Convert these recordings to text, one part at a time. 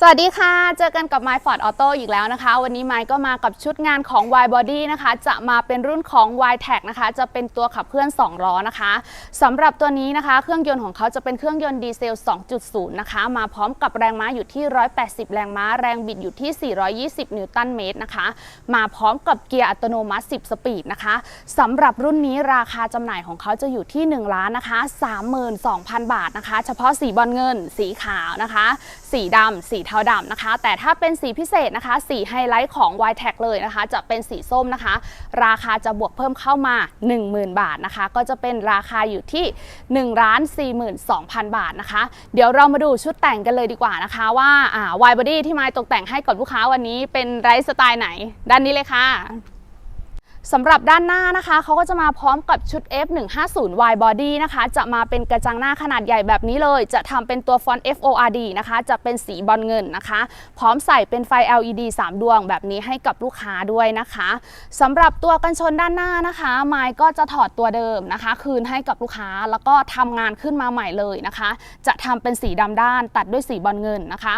สวัสดีค่ะ เจอกันกับ My Ford Auto อีกแล้วนะคะ วันนี้ไมค์ก็มากับชุดงานของ Y Body นะคะ จะมาเป็นรุ่นของ Y Tech นะคะ จะเป็นตัวขับเคลื่อน 2 ล้อนะคะสำหรับตัวนี้นะคะ เครื่องยนต์ของเขาจะเป็นเครื่องยนต์ดีเซล 2.0 นะคะ มาพร้อมกับแรงม้าอยู่ที่ 180 แรงม้า แรงบิดอยู่ที่ 420 นิวตันเมตรนะคะ มาพร้อมกับเกียร์อัตโนมัติ 10 สปีดนะคะสำหรับรุ่นนี้ราคาจำหน่ายของเขาจะอยู่ที่1ล้านนะคะ32,000 บาทนะคะ เฉพาะสีบอลเงิน สีขาวนะคะ สีดำสีเทาดำนะคะ แต่ถ้าเป็นสีพิเศษนะคะ สีไฮไลท์ของ y t e c เลยนะคะ จะเป็นสีส้มนะคะ ราคาจะบวกเพิ่มเข้ามา 10,000 บาทนะคะ ก็จะเป็นราคาอยู่ที่1ล้าน42,000 บาทนะคะ เดี๋ยวเรามาดูชุดแต่งกันเลยดีกว่านะคะ ว่าอ่า Y Body ที่ไม้ตกแต่งให้กับลูกค้าวันนี้เป็นไรสไตล์ไหน ด้านนี้เลยค่ะ สำหรับด้านหน้านะคะเขาก็จะมาพร้อมกับชุด F150 Y Body นะคะ จะมาเป็นกระจังหน้าขนาดใหญ่แบบนี้เลย จะทำเป็นตัวฟอนต์ FORD นะคะ จะเป็นสีบอลเงินนะคะ พร้อมใส่เป็นไฟ LED 3 ดวงแบบนี้ให้กับลูกค้าด้วยนะคะสำหรับตัวกันชนด้านหน้านะคะไมค์ก็จะถอดตัวเดิมนะคะ คืนให้กับลูกค้าแล้วก็ทำงานขึ้นมาใหม่เลยนะคะ จะทำเป็นสีดำด้านตัดด้วยสีบอลเงินนะคะ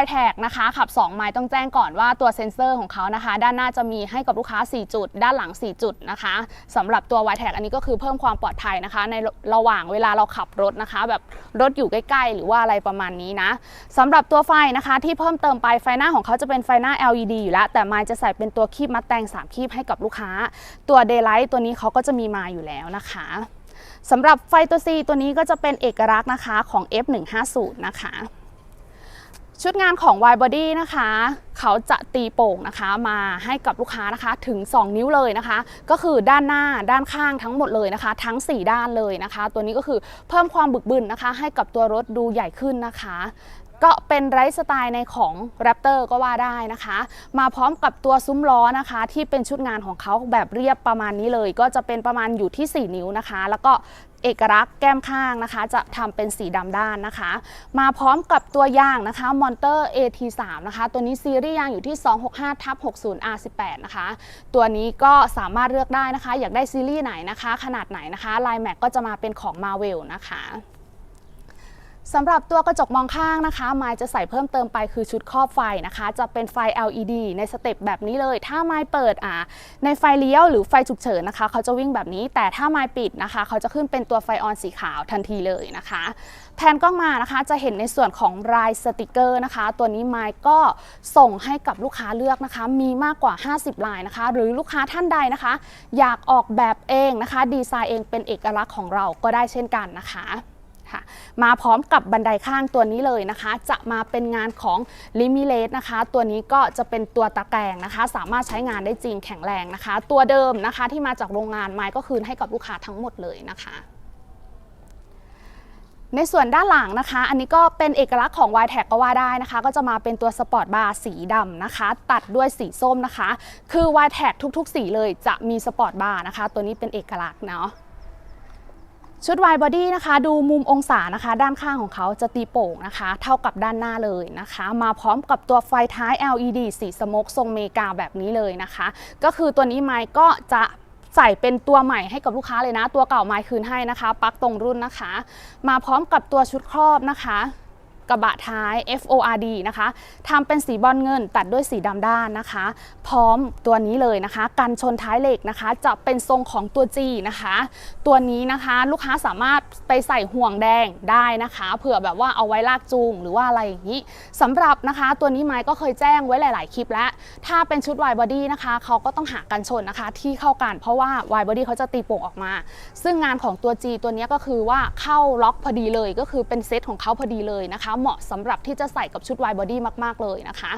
Y Tag นะคะขับ 2 ไม้ต้องแจ้งก่อนว่าตัวเซ็นเซอร์ของเขานะคะ ด้านหน้าจะมีให้กับลูกค้า 4 จุด ด้านหลัง4 จุดนะคะสำหรับตัว Y Tag อันนี้ก็คือเพิ่มความปลอดภัยนะคะ ในระหว่างเวลาเราขับรถนะคะ แบบรถอยู่ใกล้ ๆ หรือว่าอะไรประมาณนี้นะสำหรับตัวไฟนะคะที่เพิ่มเติมไปไฟหน้าของเขาจะเป็นไฟหน้า LED อยู่แล้ว แต่มค์จะใส่เป็นตัวคีบมัดแต่ง3คีบให้กับลูกค้า ตัว Daylight ตัวนี้เขาก็จะมีมาอยู่แล้วนะคะสำหรับไฟตัว C ตัวนี้ก็จะเป็นเอกลักษณ์นะคะของ F150 นะคะ ชุดงานของ Y Body นะคะ เขาจะตีโป่งนะคะมาให้กับลูกค้านะคะถึง 2 นิ้วเลยนะคะ ก็คือด้านหน้าด้านข้างทั้งหมดเลยนะคะ ทั้ง 4 ด้านเลยนะคะ ตัวนี้ก็คือเพิ่มความบึกบึนนะคะ ให้กับตัวรถดูใหญ่ขึ้นนะคะ ก็เป็นไรสไตล์ในของ Raptor ก็ว่าได้นะคะ มาพร้อมกับตัวซุ้มล้อนะคะ ที่เป็นชุดงานของเขาแบบเรียบประมาณนี้เลย ก็จะเป็นประมาณอยู่ที่ 4 นิ้วนะคะ แล้วก็เอกลักษณ์แก้มข้างนะคะ จะทำเป็นสีดำด้านนะคะ มาพร้อมกับตัวยางนะคะ Monter AT3 นะคะ ตัวนี้ซีรีส์ยางอยู่ที่ 265ทับ60 R18 นะคะ ตัวนี้ก็สามารถเลือกได้นะคะ อยากได้ซีรีส์ไหนนะคะ ขนาดไหนนะคะลายแม็กก็จะมาเป็นของ Marvel นะคะ สำหรับตัวกระจกมองข้างนะคะไมายจะใส่เพิ่มเติมไปคือชุดครอบไฟนะคะ จะเป็นไฟ LED ในสเต็ปแบบนี้เลย ถ้าไมายเปิดอ่าในไฟเลี้ยวหรือไฟฉุกเฉินนะคะ เขาจะวิ่งแบบนี้ แต่ถ้าไมายปิดนะคะ เขาจะขึ้นเป็นตัวไฟออนสีขาวทันทีเลยนะคะแผนกล้องมานะคะจะเห็นในส่วนของลายสติกเกอร์นะคะ ตัวนี้ไมายก็ส่งให้กับลูกค้าเลือกนะคะ มีมากกว่า 50 ลายนะคะ หรือลูกค้าท่านใดนะคะ อยากออกแบบเองนะคะ ดีไซน์เองเป็นเอกลักษณ์ของเราก็ได้เช่นกันนะคะ ค่ะ มาพร้อมกับบันไดข้างตัวนี้เลยนะคะ จะมาเป็นงานของ l i m i l a t e นะคะ ตัวนี้ก็จะเป็นตัวตะแกรงนะคะ สามารถใช้งานได้จริงแข็งแรงนะคะ ตัวเดิมนะคะที่มาจากโรงงานไม้ก็คืนให้กับลูกค้าทั้งหมดเลยนะคะในส่วนด้านหลังนะคะ อันนี้ก็เป็นเอกลักษณ์ของ y t a g ก็ว่าได้นะคะ ก็จะมาเป็นตัวสปอร์ตบาร์สีดำนะคะ ตัดด้วยสีส้มนะคะ คือ y t a g ทุกๆ สีเลยจะมีสปอร์ตบาร์นะคะ ตัวนี้เป็นเอกลักษณ์เนาะ ชุดวายบอดี้นะคะ ดูมุมองศานะคะ ด้านข้างของเขาจะตีโป่งนะคะ เท่ากับด้านหน้าเลยนะคะ มาพร้อมกับตัวไฟท้าย LED สีสโมกทรงเมกาแบบนี้เลยนะคะ ก็คือตัวนี้ไม้ก็จะใส่เป็นตัวใหม่ให้กับลูกค้าเลยนะ ตัวเก่าไม้คืนให้นะคะ ปักตรงรุ่นนะคะ มาพร้อมกับตัวชุดครอบนะคะ กระบะท้าย FORD นะคะทำเป็นสีบอลเงินตัดด้วยสีดำด้านนะคะ พร้อมตัวนี้เลยนะคะกันชนท้ายเหล็กนะคะ จะเป็นทรงของตัว G นะคะ ตัวนี้นะคะลูกค้าสามารถไปใส่ห่วงแดงได้นะคะ เผื่อแบบว่าเอาไว้ลากจูงหรือว่าอะไรอย่างนี้สำหรับนะคะ ตัวนี้ไม้ก็เคยแจ้งไว้หลาย ๆ คลิปแล้ว ถ้าเป็นชุด Y body นะคะเขาก็ต้องหากันชนนะคะ ที่เข้ากันเพราะว่า Y body เขาจะตีโป่งออกมา ซึ่งงานของตัว G ตัวนี้ก็คือว่าเข้าล็อกพอดีเลยก็คือเป็นเซตของเขาพอดีเลยนะคะเหมาะสำหรับที่จะใส่กับชุดวายบอดี้มาก ๆ เลยนะคะ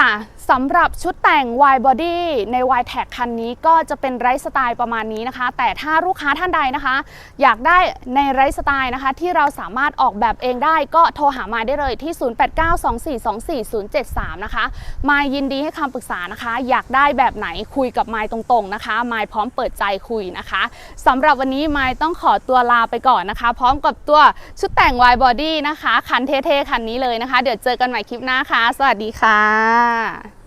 ค่ะสำหรับชุดแต่ง Y body ใน Y Tag คันนี้ก็จะเป็นไรสไตล์ประมาณนี้นะคะ แต่ถ้าลูกค้าท่านใดนะคะ อยากได้ในไรสไตล์นะคะ ที่เราสามารถออกแบบเองได้ก็โทรหามาได้เลยที่ 0892424073 นะคะ มายินดีให้คำปรึกษานะคะ อยากได้แบบไหนคุยกับมายตรงๆนะคะมายพร้อมเปิดใจคุยนะคะสำหรับวันนี้มายต้องขอตัวลาไปก่อนนะคะ พร้อมกับตัวชุดแต่ง Y body นะคะ คันเท่ๆคันนี้เลยนะคะ เดี๋ยวเจอกันใหม่คลิปหน้าค่ะ สวัสดีค่ะค่ะ